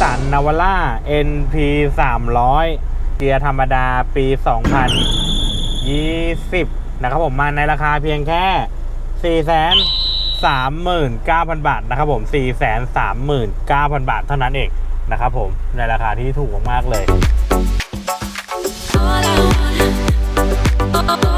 สันนาวาร่า NP 300เกียร์ธรรมดาปี 2020 นะครับผมมาในราคาเพียงแค่ 4 3 9 0 0 0 บาทนะครับผม 4 3 9 0 0 0 บาทเท่านั้นเองนะครับผมในราคาที่ถูกมากๆเลย All I want, all I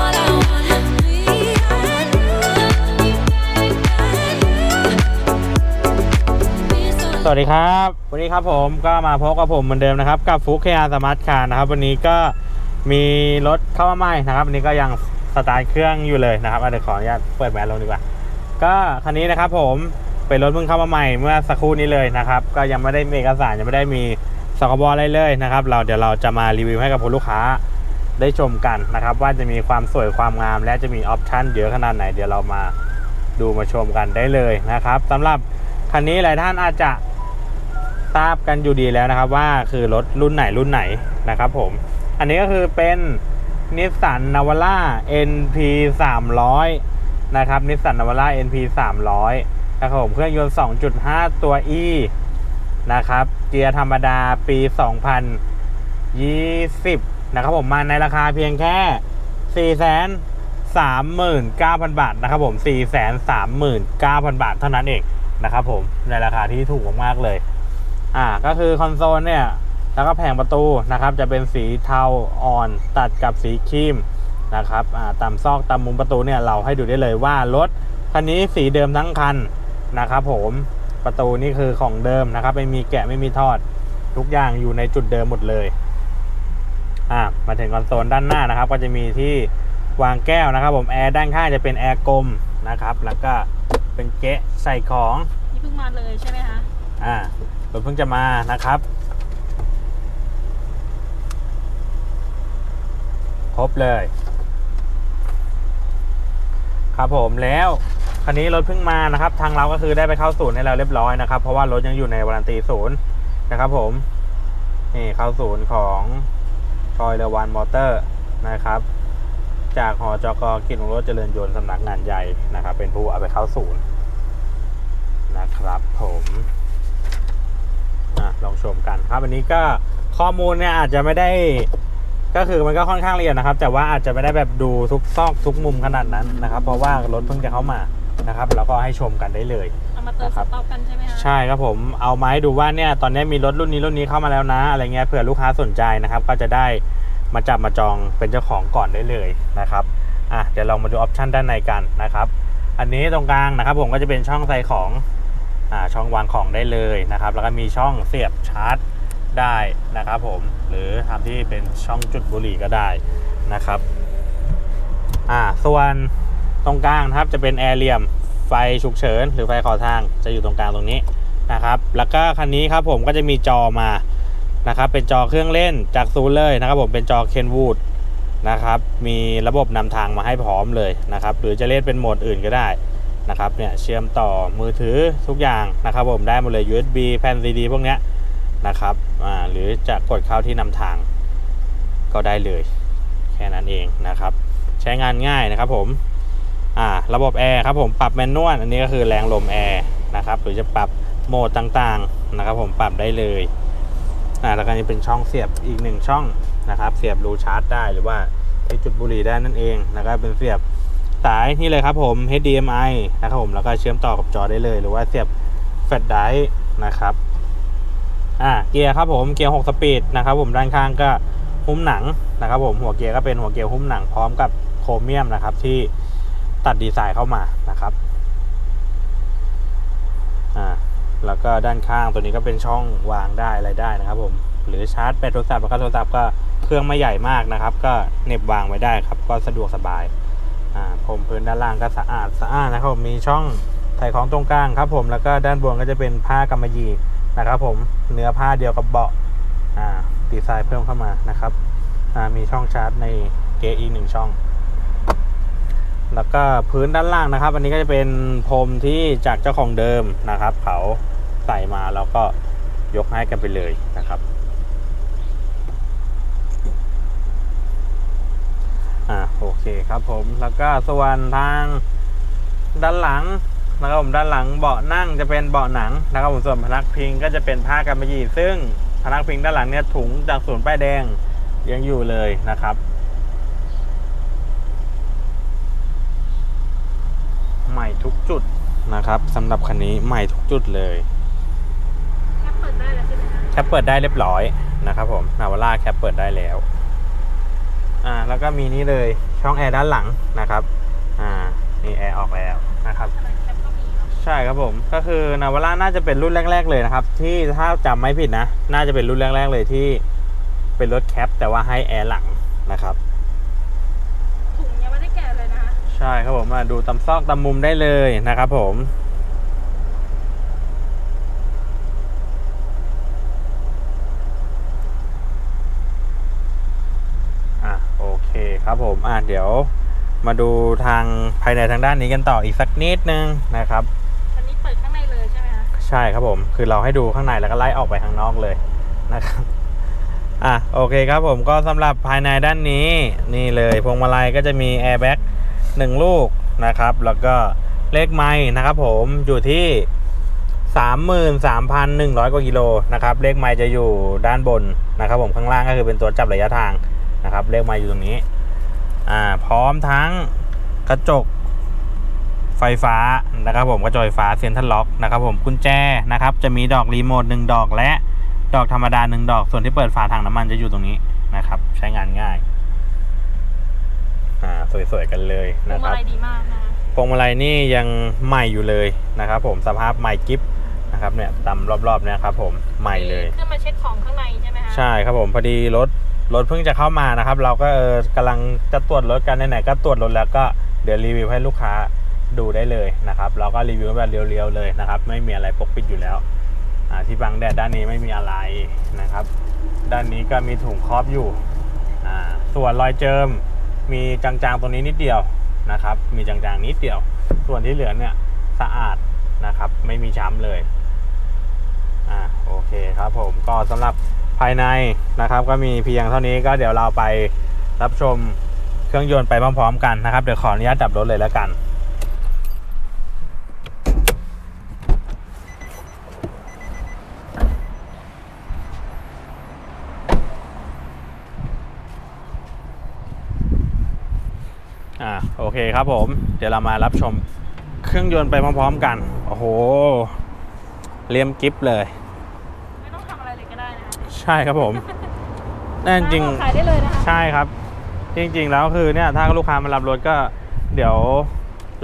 สวัสดีครับ วันนี้ครับผมก็มาพบกับผมเหมือนเดิมนะครับ กับฟุกเคอาสมาร์ทคาร์นะครับ วันนี้ก็มีรถเข้ามาใหม่นะครับวันนี้ก็ยังสตาร์ทเครื่องอยู่เลยนะครับเดี๋ยวขออนุญาตเปิดแมสลงดีกว่า ก็คันนี้นะครับผมเป็นรถเพิ่งเข้ามาใหม่เมื่อสักครู่นี้เลยนะครับ ก็ยังไม่ได้มีเอกสารยังไม่ได้มีสกบอะไรเลยนะครับ เราเดี๋ยวเราจะมารีวิวให้กับคุณลูกค้าได้ชมกันนะครับ ว่าจะมีความสวยความงาม และจะมีออปชั่นเยอะขนาดไหนเดี๋ยวเรามาดูมาชมกันได้เลยนะครับสำหรับคันนี้หลายท่านอาจจะ ทราบกันอยู่ดีแล้วนะครับ ว่าคือรถรุ่นไหนรุ่นไหนนะครับผม อันนี้ก็คือเป็นนิสสันนาวาร่า NP 300นะครับนิสสันนาวาร่า NP 300นะครับผมเครื่องยนต์ 2.5 ตัว E นะครับ เกียร์ธรรมดาปี 2020 นะครับผมมาในราคาเพียงแค่ 4 3 9 0 0 0 บาทนะครับผม 4 3 9 0 0 0 บาทเท่านั้นเองนะครับผมในราคาที่ถูกมากๆเลย อ่าก็คือคอนโซลเนี่ยแล้วก็แผงประตูนะครับจะเป็นสีเทาอ่อนตัดกับสีครีมนะครับอ่าตามซอกตามมุมประตูเนี่ยเราให้ดูได้เลยว่ารถคันนี้สีเดิมทั้งคันนะครับผมประตูนี่คือของเดิมนะครับ ไม่มีแกะไม่มีทอดทุกอย่างอยู่ในจุดเดิมหมดเลยอ่ามาถึงคอนโซลด้านหน้านะครับ ก็จะมีที่วางแก้วนะครับ ผมแอร์ด้านข้างจะเป็นแอร์กลมนะครับ แล้วก็เป็นเกะใส่ของนี่เพิ่งมาเลยใช่ไหมคะอ่าร ถเพิ่งจะมานะครับ ครบเลย ครับผมแล้วคันนี้รถเพิ่งมานะครับ ทางเราก็คือได้ไปเข้าศูนย์ให้เราเรียบร้อยนะครับ เพราะว่ารถยังอยู่ในวารันตีศูนย์นะครับ ผมนี่เข้าศูนย์ของชอยเลวันมอเตอร์นะครับ จากหอจกกิจของรถเจริญยนต์สำนักงานใหญ่นะครับ เป็นผู้เอาไปเข้าศูนย์นะครับผม ลองชมกันครับอันนี้ก็ข้อมูลเนี่ยอาจจะไม่ได้ก็คือมันก็ค่อนข้างละเอียดนะครับ แต่ว่าอาจจะไม่ได้แบบดูทุกซอกทุกมุมขนาดนั้นนะครับ เพราะว่ารถเพิ่งจะเข้ามานะครับแล้วก็ให้ชมกันได้เลย เอามาเติมนะคสรับต็อกกันใช่ไหมคะใช่ครับผมเอามาให้ดูว่าเนี่ยตอนนี้มีรถรุ่นนี้รุ่นนี้เข้ามาแล้วนะอะไรเงี้ยเผื่อลูกค้าสนใจนะครับ ก็จะได้มาจับมาจองเป็นเจ้าของก่อนได้เลยนะครับอะเดี๋ยวเรามาดูออปชันด้านในกันนะครับ อันนี้ตรงกลางนะครับผมก็จะเป็นช่องใส่ของอ่า ช่องวางของได้เลยนะครับ แล้วก็มีช่องเสียบชาร์จได้นะครับผมหรือทำที่เป็นช่องจุดบุหรี่ก็ได้นะครับอ่าส่วนตรงกลางครับจะเป็นแอร์เรียมไฟฉุกเฉิน หรือไฟขอทางจะอยู่ตรงกลางตรงนี้นะครับ แล้วก็คันนี้ครับผมก็จะมีจอมานะครับเป็นจอเครื่องเล่นจากศูเลยนะครับผมเป็นจอเคนวูดนะครับมีระบบนำทางมาให้พร้อมเลยนะครับหรือจะเล่นเป็นโหมดอื่นก็ได้ นะครับเนี่ยเชื่อมต่อมือถือทุกอย่างนะครับผมได้หมดเลย USB แผ่น CD พวกเนี้ยนะครับอ่าหรือจะกดเข้าที่นำทางก็ได้เลย แค่นั้นเองนะครับ ใช้งานง่ายนะครับผมอ่าระบบแอร์ครับผมปรับแมนนวลอันนี้ก็คือแรงลมแอร์นะครับหรือจะปรับโหมดต่างๆนะครับผมปรับได้เลยอ่าแล้วก็นี่เป็นช่องเสียบอีกหนึ่งช่องนะครับ เสียบรูชาร์จได้หรือว่าที่จุดบุหรี่ได้นั่นเองนะครับเป็นเสียบ สายนี่เลยครับผม HDMI นะครับผมแล้วก็เชื่อมต่อกับจอได้เลย หรือว่าเสียบแฟลชไดรฟ์นะครับอ่าเกียร์ครับผมเกียร์6สปีดนะครับผมด้านข้างก็หุ้มหนังนะครับผมหัวเกียร์ก็เป็นหัวเกียร์หุ้มหนังพร้อมกับโครเมียมนะครับ ที่ตัดดีไซน์เข้ามานะครับอ่าแล้วก็ด้านข้างตัวนี้ก็เป็นช่องวางได้อะไรได้นะครับผมหรือชาร์จแบตโทรศัพท์แล้วก็โทรศัพท์ก็เครื่องไม่ใหญ่มากนะครับ ก็เน็บวางไว้ได้ครับ ก็สะดวกสบาย อ่าพรมพื้นด้านล่างก็สะอาดสะอาดนะครับผมมีช่องใส่ของตรงกลางครับผมแล้วก็ด้านบนก็จะเป็นผ้ากำมะหยี่นะครับผมเนื้อผ้าเดียวกับเบาะอ่าดีไซน์เพิ่มเข้ามานะครับอ่ามีช่องชาร์จในเกียร์อีกหนึ่งช่อง แล้วก็พื้นด้านล่างนะครับ อันนี้ก็จะเป็นพรมที่จากเจ้าของเดิมนะครับเขาใส่มาแล้วก็ยกให้กันไปเลยนะครับ อ่าโอเคครับผมแล้วก็ส่วนทางด้านหลังนะครับผมด้านหลังเบาะนั่งจะเป็นเบาะหนังนะครับผมส่วนพนักพิงก็จะเป็นผ้ากันมะหยี่ซึ่งพนักพิงด้านหลังเนี่ยถุงจากศูนย์ป้ายแดงยังอยู่เลยนะครับใหม่ทุกจุดนะครับสำหรับคันนี้ใหม่ทุกจุดเลยแค่เปิดได้แล้วใช่ไหมคะแคปเปิดได้เรียบร้อยนะครับผมนาวาร่าแคปเปิดได้แล้ว อ่าแล้วก็มีนี่เลยช่องแอร์ด้านหลังนะครับอ่านี่แอร์ออกแล้วนะครับอะไรแคปก็มีเนาะใช่ครับผมก็คือนาวาร่าน่าจะเป็นรุ่นแรก ๆ เลยนะครับ ที่ถ้าจำไม่ผิดนะ น่าจะเป็นรุ่นแรก ๆ เลยที่เป็นรถแคปแต่ว่าให้แอร์หลังนะครับถุงยังไม่ได้แกะเลยนะคะใช่ครับผมมาดูตำซอกตำมุมได้เลยนะครับผม อะโอเคครับผมอะเดี๋ยวมาดูทางภายในทางด้านนี้กันต่ออีกสักนิดนึงนะครับอันนี้เปิดข้างในเลยใช่ไหมคะใช่ครับผมคือเราให้ดูข้างในแล้วก็ไล่ออกไปข้างนอกเลยนะครับอะโอเคครับผมก็สำหรับภายในด้านนี้นี่เลยพวงมาลัยก็จะมีแอร์แบ็กหนึ่งลูกนะครับ แล้วก็เลขไม้นะครับผมอยู่ที่ 33,100 กว่ากิโลนะครับ เลขไม้จะอยู่ด้านบนนะครับ ผมข้างล่างก็คือเป็นตัวจับระยะทางนะครับ เลขไม้อยู่ตรงนี้ อ่าพร้อมทั้งกระจกไฟฟ้านะครับผมกระจกไฟฟ้าเซ็นทรัลล็อกนะครับผมกุญแจนะครับจะมีดอกรีโมทหนึ่งดอกและดอกธรรมดาหนึ่งดอกส่วนที่เปิดฝาถังน้ำมันจะอยู่ตรงนี้นะครับ ใช้งานง่ายอ่าสวยๆกันเลยพวนะงคมารับลัยดีมากนะคะพวงมาลัยนี่ยังใหม่อยู่เลยนะครับ ผมสภาพใหม่กิฟนะครับเนี่ยตามรอบๆเนี่ยครับผมใหม่เลยขึ้นมาเช็คของข้างในใช่ไหมคะใช่ครับผมพอดีรถ รถเพิ่งจะเข้ามานะครับ เราก็เออกำลังจะตรวจรถกันไหนๆก็ตรวจรถแล้วก็เดี๋ยวรีวิวให้ลูกค้าดูได้เลยนะครับ เราก็รีวิวแบบเรียวๆเลยนะครับ ไม่มีอะไรปกปิดอยู่แล้วอ่าที่บังแดดด้านนี้ไม่มีอะไรนะครับ ด้านนี้ก็มีถุงครอบอยู่อ่าส่วนรอยเจิมมีจางๆตรงนี้นิดเดียวนะครับ มีจางๆนิดเดียว ส่วนที่เหลือเนี่ยสะอาดนะครับ ไม่มีช้ำเลยอ่าโอเคครับผมก็สำหรับ ภายในนะครับ ก็มีเพียงเท่านี้ก็เดี๋ยวเราไปรับชมเครื่องยนต์ไปพร้อมๆกันนะครับ เดี๋ยวขออนุญาตดับรถเลยแล้วกันอ่าโอเคครับผม เดี๋ยวเรามารับชมเครื่องยนต์ไปพร้อมๆกัน โอ้โห เลียมกิฟเลย ใช่ครับผมนั่นจริงขายได้เลยนะคะใช่ครับ จริง ๆ แล้วคือเนี่ยถ้าลูกค้ามารับรถก็เดี๋ยว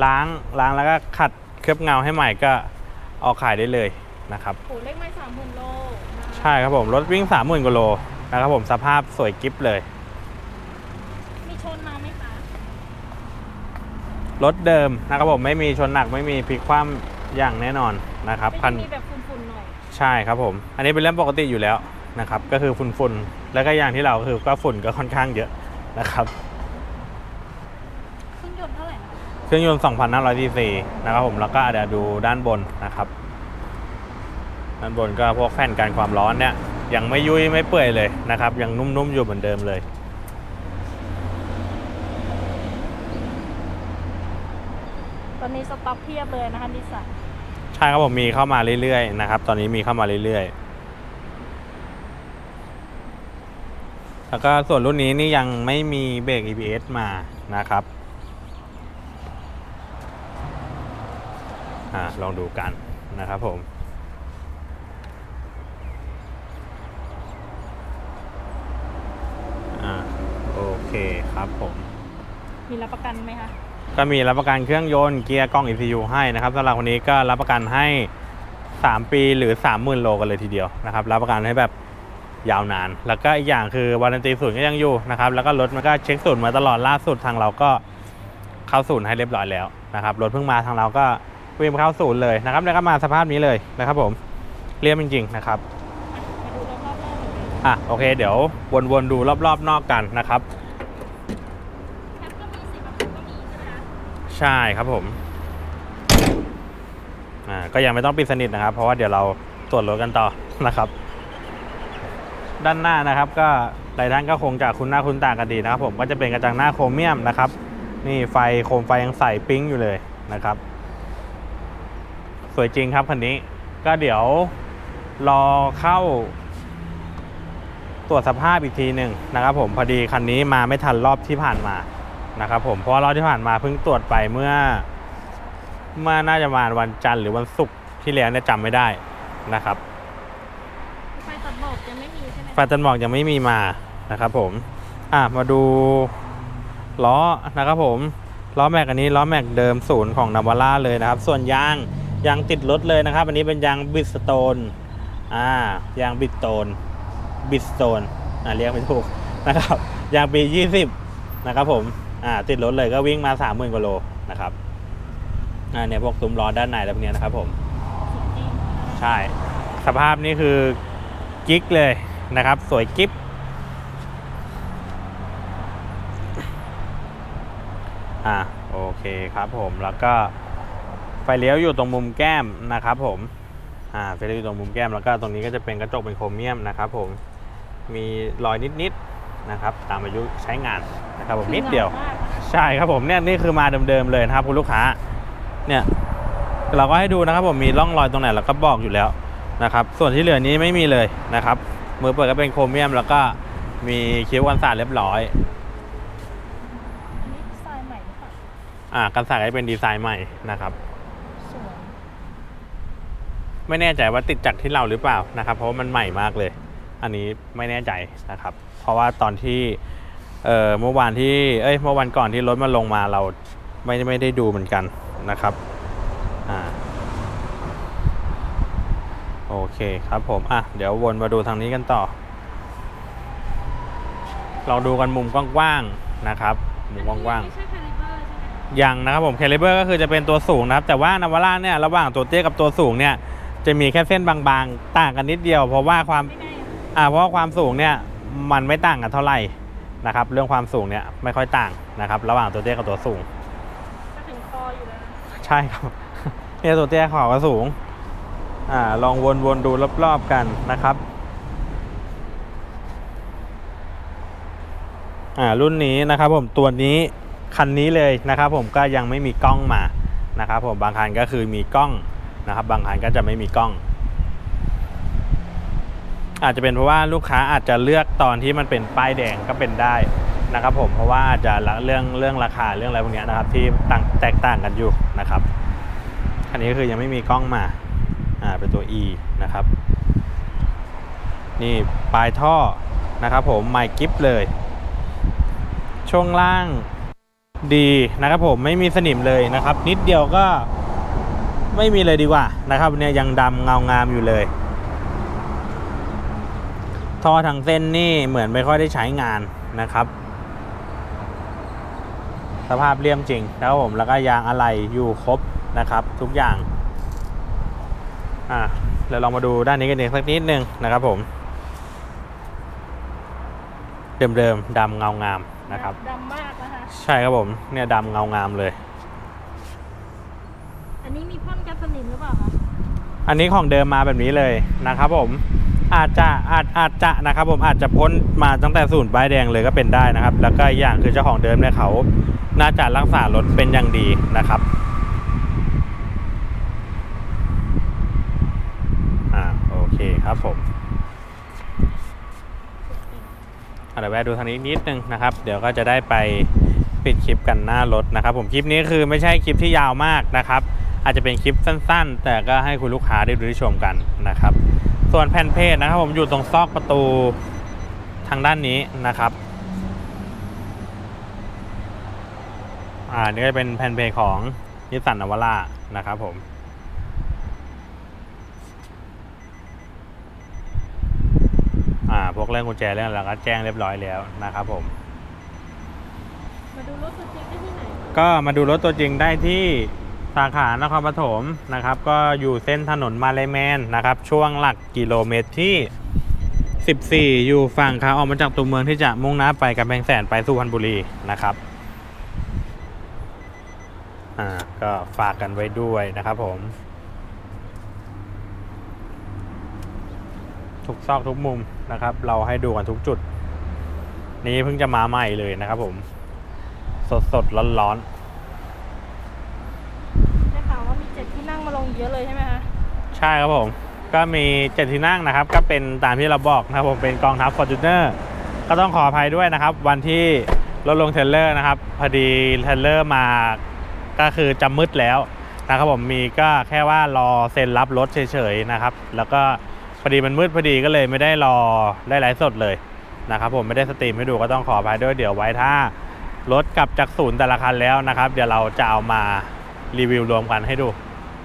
ล้างล้างแล้วก็ขัดเคลือบเงาให้ใหม่ก็ออกขายได้เลยนะครับโอ้เลขไม่สามหมื่นโลนะคะใช่ครับผมรถวิ่ง30,000กว่าโลนะครับผมสภาพสวยกิฟเลยมีชนมาไหมคะรถเดิมนะครับผมไม่มีชนหนักไม่มีพลิกคว่ำอย่างแน่นอนนะครับไม่คันได้มีแบบฝุ่นๆหน่อยใช่ครับผม อันนี้เป็นเรื่องปกติอยู่แล้ว นะครับ ก็คือฝุ่นๆ แล้วก็อย่างที่เราคือก็ฝุ่นก็ค่อนข้างเยอะนะครับ เครื่องยนต์เท่าไหร่นะเครื่องยนต์ 2,500 cc นะครับผมแล้วก็เดี๋ยวดูด้านบนนะครับ ด้านบนก็พวกแผ่นกันความร้อนเนี่ยยังไม่ยุ่ยไม่เปื่อยเลยนะครับ ยังนุ่มๆอยู่เหมือนเดิมเลยตอนนี้สต็อกเพียบเลยนะคะนิสสัน ใช่ครับผมมีเข้ามาเรื่อยๆนะครับ ตอนนี้มีเข้ามาเรื่อยๆ แล้วก็ส่วนรุ่นนี้นี่ยังไม่มีเบรก EBS มานะครับ อ่าลองดูกันนะครับผมอ่าโอเคครับผมมีรับประกันไหมคะ ก็มีรับประกันเครื่องยนต์เกียร์กล้อง ECU ให้นะครับสำหรับคนนี้ก็รับประกันให้ 3 ปีหรือ 30,000 โลกันเลยทีเดียวนะครับ รับประกันให้แบบ ยาวนาน แล้วก็อีกอย่างคือวารันตีศูนย์ก็ยังอยู่นะครับ แล้วก็รถมันก็เช็คศูนย์มาตลอดล่าสุดทางเราก็เข้าศูนย์ให้เรียบร้อยแล้วนะครับรถเพิ่งมาทางเราก็วิ่งเข้าศูนย์เลยนะครับ แล้วก็มาสภาพนี้เลยนะครับผมเรียบจริงๆนะครับอะโอเค เดี๋ยววนๆดูรอบๆ นอกกันนะครับใช่ครับผมอ่าก็ยังไม่ต้องปิดสนิทนะครับ เพราะว่าเดี๋ยวเราตรวจรถกันต่อนะครับ ด้านหน้านะครับ ก็หลายท่านก็คงจะคุ้นหน้าคุ้นตากันดีนะครับ ผมก็จะเป็นกระจังหน้าโครเมียมนะครับ นี่ไฟโคมไฟยังใส่ปิ๊งอยู่เลยนะครับ สวยจริงครับคันนี้ก็เดี๋ยวรอเข้า ตรวจสภาพอีกทีหนึ่งนะครับผมพอดีคันนี้มาไม่ทันรอบที่ผ่านมานะครับ ผมเพราะรอบที่ผ่านมาเพิ่งตรวจไปเมื่อ เมื่อน่าจะมาวันจันทร์หรือวันศุกร์ที่แล้วเนี่ยจำไม่ได้นะครับ ยังไม่มีใช่ไหมไฟตันหมอกยังไม่มีมานะครับผมอะมาดูล้อนะครับผมล้อแม็กอันนี้ล้อแม็กเดิมศูนย์ของนาวาร่าเลยนะครับ ส่วนยางยางติดรถเลยนะครับ อันนี้เป็นยางบิสโตนอ่ายางบิสโตนบิสโตนอ่าเรียกไม่ถูกนะครับยางปี20นะครับผมอ่าติดรถเลยก็วิ่งมา30,000กว่าโลนะครับอ่าเนี่ยพวกซุ้มล้อด้านในอะไรพวกเนี้ยนะครับผมจริงใช่ สภาพนี่คือ กิ๊กเลยนะครับ สวยกิ๊บอะโอเคครับผมแล้วก็ไฟเลี้ยวอยู่ตรงมุมแก้มนะครับผมอ่าไฟเลี้ยวอยู่ตรงมุมแก้มแล้วก็ตรงนี้ก็จะเป็นกระจกเป็นโครเมียมนะครับผมมีรอยนิดๆนะครับตามอายุใช้งานนะครับผมนิดเดียวมากอะใช่ครับผมเนี่ยนี่คือมาเดิมๆเลยนะครับคุณลูกค้าเนี่ยเราก็ให้ดูนะครับผมมีร่องรอยตรงไหนเราก็บอกอยู่แล้ว นะครับ ส่วนที่เหลือนี้ไม่มีเลยนะครับ มือเปิดก็เป็นโครเมียมแล้วก็มีคิ้วกันสาดเรียบร้อย อันนี้ดีไซน์ใหม่หรือเปล่าอ่ากันสาดก็เป็นดีไซน์ใหม่นะครับ สวยไม่แน่ใจว่าติดจากที่เราหรือเปล่านะครับ เพราะว่ามันใหม่มากเลย อันนี้ไม่แน่ใจนะครับ เพราะว่าตอนที่เอ่อเมื่อวานที่เอ้ยเมื่อวันก่อนที่รถมาลงมาเราไม่ไม่ได้ดูเหมือนกันนะครับอ่า โอเคครับผม อะ เดี๋ยววนมาดูทางนี้กันต่อ เราดูกันมุมกว้างๆนะครับ มุมกว้างๆไม่ใช่คาลิเบอร์ใช่ไหมยังนะครับผมแคลิเบอร์ก็คือจะเป็นตัวสูงนะครับ แต่ว่านาวาร่าเนี่ยระหว่างตัวเตี้ยกับตัวสูงเนี่ยจะมีแค่เส้นบางๆ ต่างกันนิดเดียว เพราะว่าความไม่ได้อะอ่าเพราะว่าความสูงเนี่ยมันไม่ต่างกันเท่าไหร่นะครับ เรื่องความสูงเนี่ยไม่ค่อยต่างนะครับ ระหว่างตัวเตี้ยกับตัวสูงก็ถึงคออยู่แล้วนะใช่ครับเนี่ยตัวเตี้ยขอก็สูง อ่าลองวนๆดูรอบๆกันนะครับอ่ารุ่นนี้นะครับผมตัวนี้คันนี้เลยนะครับผมก็ยังไม่มีกล้องมานะครับผมบางคันก็คือมีกล้องนะครับ บางคันก็จะไม่มีกล้อง อาจจะเป็นเพราะว่าลูกค้าอาจจะเลือกตอนที่มันเป็นป้ายแดงก็เป็นได้นะครับผมเพราะว่าอาจจะเรื่องเรื่องราคาเรื่องอะไรพวกนี้นะครับที่ต่างแตกต่างกันอยู่นะครับคันนี้ก็คือยังไม่มีกล้องมา อ่าเป็นตัว E นะครับ นี่ปลายท่อนะครับผมไมค์กิฟเลย ช่วงล่างดีนะครับผมไม่มีสนิมเลยนะครับ นิดเดียวก็ไม่มีเลยดีกว่านะครับเนี่ยยังดำเงางามอยู่เลยท่อทางเส้นนี่เหมือนไม่ค่อยได้ใช้งานนะครับ สภาพเลี่ยมจริงนะครับผมแล้วก็ยางอะไหล่อยู่ครบนะครับ ทุกอย่าง อะเดี๋ยวลองมาดูด้านนี้กันอีกสักนิดนึงนะครับผม เดิมๆดำเงางามนะครับดำมากนะคะใช่ครับผมเนี่ยดำเงางามเลย อันนี้มีพ่นกันสนิมหรือเปล่าคะอันนี้ของเดิมมาแบบนี้เลยนะครับผมอาจจะอาจอาจจะนะครับผมอาจจะพ้นมาตั้งแต่ศูนย์ป้ายแดงเลยก็เป็นได้นะครับ แล้วก็อีกอย่างคือเจ้าของเดิมเนี่ยเขา น่าจะรักษารถเป็นอย่างดีนะครับอ่าโอเคครับผมอะเดี๋ยวแวะดูทางนี้นิดนึงนะครับ เดี๋ยวก็จะได้ไปปิดคลิปกันหน้ารถนะครับ ผมคลิปนี้คือไม่ใช่คลิปที่ยาวมากนะครับ อาจจะเป็นคลิปสั้น ๆ แต่ก็ให้คุณลูกค้าได้ดูได้ชมกันนะครับ ส่วนแผ่นเพจนะครับ ผมอยู่ตรงซอกประตูทางด้านนี้นะครับอ่านี่ก็เป็นแผ่นเพจของนิสสันนวาร่านะครับผม อ่า พวกเรื่องกุญแจเรื่องอะไรก็แจ้งเรียบร้อยแล้วนะครับผม มาดูรถสเต็กได้ที่ไหนก็มาดูรถตัวจริงได้ที่สาขานครปฐมนะครับ ก็อยู่เส้นถนนมาเลแมนนะครับ ช่วงหลักกิโลเมตรที่ 14 อยู่ฝั่งขาออกมาจากตัวเมืองที่จะมุ่งหน้าไปกำแพงแสนไปสุพรรณบุรีนะครับอ่าก็ฝากกันไว้ด้วยนะครับผม ทุกซอกทุกมุมนะครับ เราให้ดูกันทุกจุด นี้เพิ่งจะมาใหม่เลยนะครับผม สดสดร้อนร้อนได้ข่าวว่ามีเจ็ดที่นั่งมาลงเยอะเลยใช่ไหมคะใช่ครับผม ก็มีเจ็ดที่นั่งนะครับ ก็เป็นตามที่เราบอกนะครับผมเป็นกองทัพ f o r t u n e r ก็ต้องขออภัยด้วยนะครับ วันที่รถลงเทรลเลอร์นะครับ พอดีเทรลเลอร์มาก็คือจะมืดแล้วนะครับผมมีก็แค่ว่ารอเซ็นรับรถเฉยๆนะครับ แล้วก็ พอดีมันมืดพอดีก็เลยไม่ได้รอได้ไลฟ์สดเลยนะครับผมไม่ได้สตรีมให้ดูก็ต้องขออภัยด้วยเดี๋ยวไว้ถ้ารถกลับจากศูนย์แต่ละคันแล้วนะครับ เดี๋ยวเราจะเอามารีวิวรวมกันให้ดู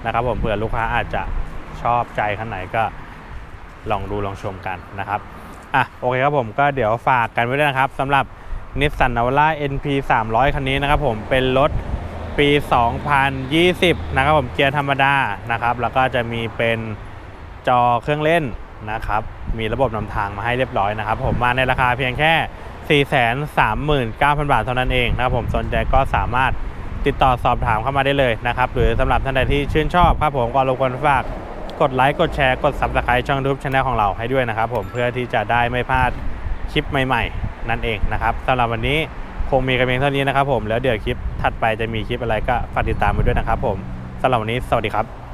นะครับ ผมเผื่อลูกค้าอาจจะชอบใจคันไหนก็ลองดูลองชมกันนะครับอะโอเคครับผมก็เดี๋ยวฝากกันไว้ด้วยนะครับสำหรับนิสสันนาวาร่า NP 300 คันนี้นะครับผมเป็นรถปี 2020 นะครับผมเกียร์ธรรมดานะครับ แล้วก็จะมีเป็น จอเครื่องเล่นนะครับ มีระบบนำทางมาให้เรียบร้อยนะครับ ผมมาในราคาเพียงแค่ 439,000 บาทเท่านั้นเองนะครับผมสนใจก็สามารถติดต่อสอบถามเข้ามาได้เลยนะครับ หรือสำหรับท่านใดที่ชื่นชอบครับผมก็รบกวนฝากกดไลค์กดแชร์กด Subscribe ช่อง YouTube Channel ของเราให้ด้วยนะครับผมเพื่อที่จะได้ไม่พลาดคลิปใหม่ๆ นั่นเองนะครับสำหรับวันนี้คงมีกันเพียงเท่านี้นะครับผมแล้วเดี๋ยวคลิปถัดไปจะมีคลิปอะไรก็ฝากติดตามไปด้วยนะครับผมสำหรับวันนี้สวัสดีครับ